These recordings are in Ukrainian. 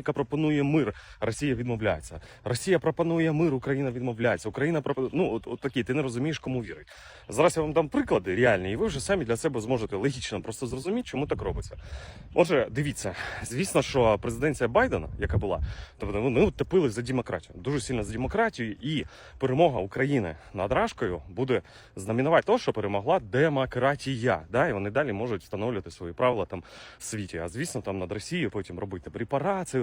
Яка пропонує мир, Росія відмовляється. Росія пропонує мир, Україна відмовляється. Україна пропонує... ну от, от такі, ти не розумієш, кому вірить. Зараз я вам дам приклади реальні, і ви вже самі для себе зможете логічно просто зрозуміти, чому так робиться. Отже, дивіться, звісно, що президенція Байдена, яка була, тобто вони от топили за демократію, дуже сильно за демократію, і перемога України над Рашкою буде знаменувати те, що перемогла демократія. Да? І вони далі можуть встановлювати свої правила там в світі. А звісно, там над Росією потім робити репарації,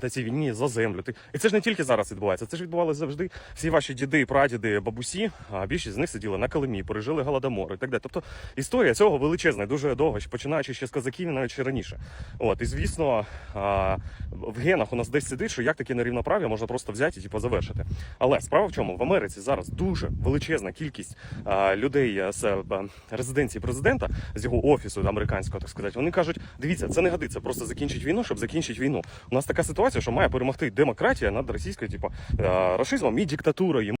Та цій війні за землю. І це ж не тільки зараз відбувається, це ж відбувалося завжди. Всі ваші діди, прадіди, бабусі, а більшість з них сиділи на Калимі, пережили голодомор і так далі. Тобто історія цього величезна, дуже довго, починаючи ще з козаків, навіть ще раніше. От і звісно, в генах у нас десь сидить, що як таке нерівноправ'я можна просто взяти і типу, завершити. Але справа в чому в Америці зараз дуже величезна кількість людей з резиденції президента з його офісу американського, так сказати. Вони кажуть: дивіться, це не годиться, просто закінчить війну, щоб закінчити війну. У нас така ситуація, що має перемогти демократія над російською, типу, расизмом рашизмом і диктатурою.